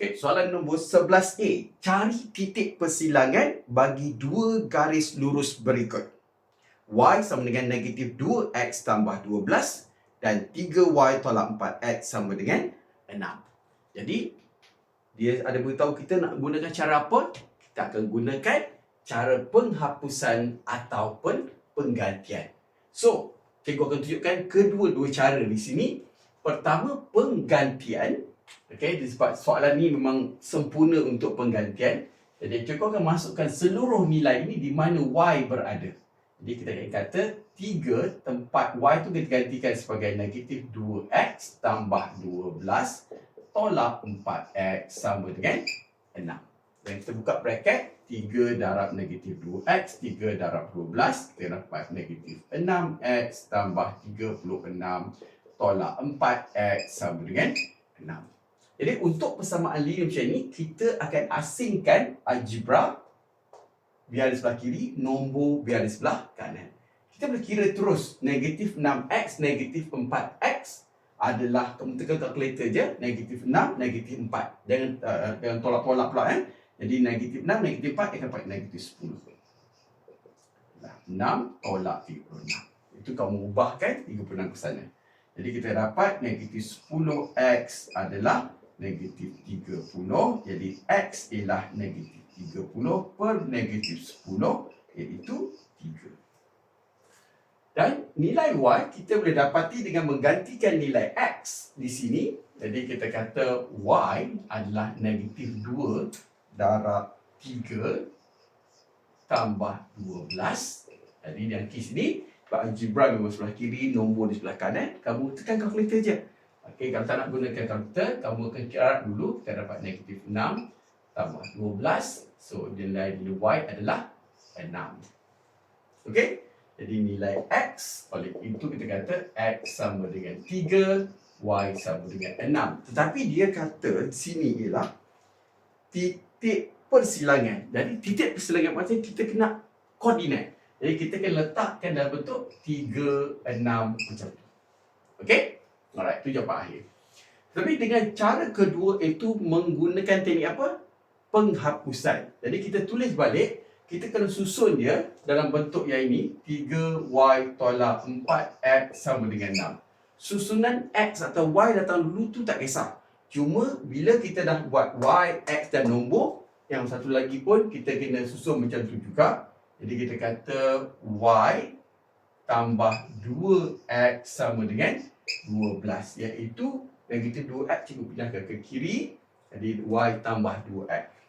Okay, soalan nombor 11A. Cari titik persilangan bagi dua garis lurus berikut. Y sama dengan negatif 2X tambah 12 dan 3Y tolak 4X sama dengan 6. Jadi, dia ada beritahu kita nak gunakan cara apa? Kita akan gunakan cara penghapusan ataupun penggantian. So, cikgu akan tunjukkan kedua-dua cara di sini. Pertama, penggantian. Okey, sebab soalan ni memang sempurna untuk penggantian. Jadi cikgu akan masukkan seluruh nilai ini di mana Y berada. Jadi kita akan kata 3 tempat Y tu kita gantikan sebagai negatif 2X tambah 12 tolak 4X sama dengan 6. Dan kita buka bracket 3 darab negatif 2X 3 darab 12 kita dapat negatif 6X tambah 36 tolak 4X sama dengan 6. Jadi untuk persamaan linear macam ni, kita akan asingkan algebra biar di sebelah kiri, nombor biar di sebelah kanan. Kita boleh kira terus negatif 6x, negatif 4x adalah tekan kalkulator je, negatif 6, negatif 4. Jangan uh, tolak-tolak pula eh. Jadi negatif 6, negatif 4 akan dapat negatif 10. Nah, 6 tolak 36. Itu kamu ubahkan 36 ke sana. Jadi kita dapat negatif 10x adalah negatif 30 jadi X ialah negatif 30 per negatif 10 iaitu 3 dan nilai Y kita boleh dapati dengan menggantikan nilai X di sini. Jadi kita kata Y adalah negatif 2 darab 3 tambah 12 jadi yang kes ni. Sebab algebra memang sebelah kiri nombor di sebelah kanan. Kamu tekan kalkulator je Okey, kalau tak nak gunakan komputer, kamu akan kira dulu. Kita dapat negatif 6 tambah 12. So, nilai nilai Y adalah 6. Okey? Jadi, nilai X, oleh itu kita kata X sama dengan 3, Y sama dengan 6. Tetapi dia kata di sini ialah titik persilangan. Jadi, titik persilangan maksudnya kita kena koordinat. Jadi, kita kena letakkan dalam bentuk 3, 6 macam tu. Okey? Alright, itu jawapan akhir. Tapi dengan cara kedua itu menggunakan teknik apa? Penghapusan. Jadi kita tulis balik, kita kena susun dia dalam bentuk yang ini. 3y tolak 4x sama dengan 6. Susunan x atau y datang dulu tu tak kisah. Cuma bila kita dah buat y, x dan nombor, yang satu lagi pun kita kena susun macam tu juga. Jadi kita kata y tambah 2x sama dengan 12 iaitu negatif 2x cikgu pindahkan ke kiri. Jadi y tambah 2x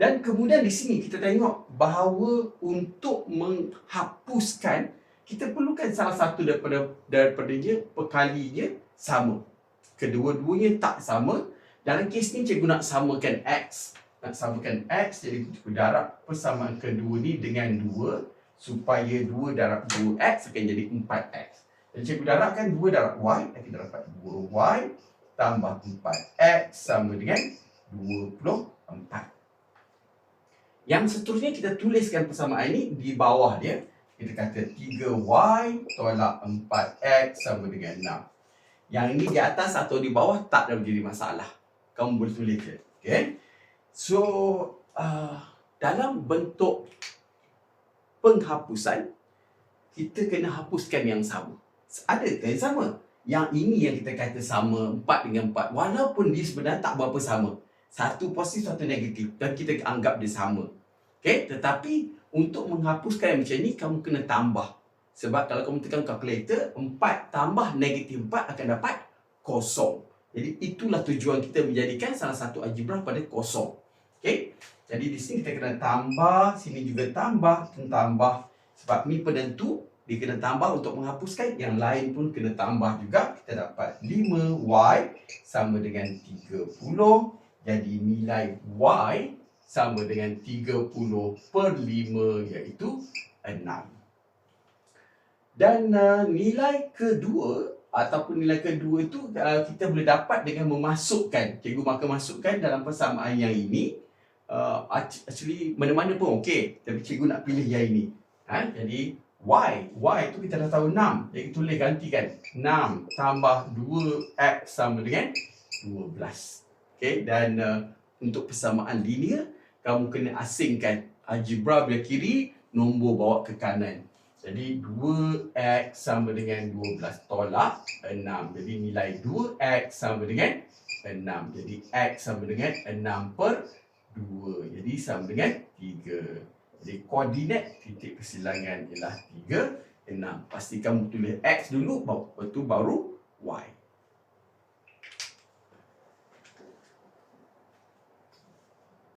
dan kemudian di sini kita tengok bahawa untuk menghapuskan kita perlukan salah satu daripada daripadanya perkalinya sama. Kedua-duanya tak sama. Dalam kes ni cikgu nak samakan x. Nak samakan x jadi cikgu darab persamaan kedua ni dengan 2 supaya 2 darab 2x akan jadi 4x dan cikgu darabkan 2 darab y, kita dapat 2y tambah 4x sama dengan 24. Yang seterusnya kita tuliskan persamaan ini di bawah dia. Kita kata 3y tolak 4x sama dengan 6. Yang ini di atas atau di bawah tak ada menjadi masalah. Kamu boleh tulis je. Okay? So, uh, dalam bentuk penghapusan, kita kena hapuskan yang sama ada yang sama. Yang ini yang kita kata sama 4 dengan 4 walaupun dia sebenarnya tak berapa sama. Satu positif satu negatif dan kita anggap dia sama. Okey, tetapi untuk menghapuskan yang macam ni kamu kena tambah. Sebab kalau kamu tekan kalkulator 4 tambah negatif 4 akan dapat kosong. Jadi itulah tujuan kita menjadikan salah satu algebra pada kosong. Okey. Jadi di sini kita kena tambah, sini juga tambah, tambah sebab ni penentu dia kena tambah untuk menghapuskan. Yang lain pun kena tambah juga. Kita dapat 5y sama dengan 30 jadi nilai y sama dengan 30 per 5 iaitu 6 dan uh, nilai kedua ataupun nilai kedua itu uh, kita boleh dapat dengan memasukkan. Cikgu maka masukkan dalam persamaan yang ini. Uh, actually mana-mana pun okey. Tapi cikgu nak pilih yang ini. Ha? jadi Y. Y tu kita dah tahu 6. Jadi boleh gantikan. 6 tambah 2X sama dengan 12. Okay, dan uh, untuk persamaan linear, kamu kena asingkan algebra belah kiri, nombor bawa ke kanan. Jadi 2x sama dengan 12 tolak 6. Jadi nilai 2x sama dengan 6. Jadi x sama dengan 6 per 2. Jadi sama dengan 3. Jadi koordinat titik persilangan ialah 3, 6. Pastikan tulis x dulu, lepas tu baru y.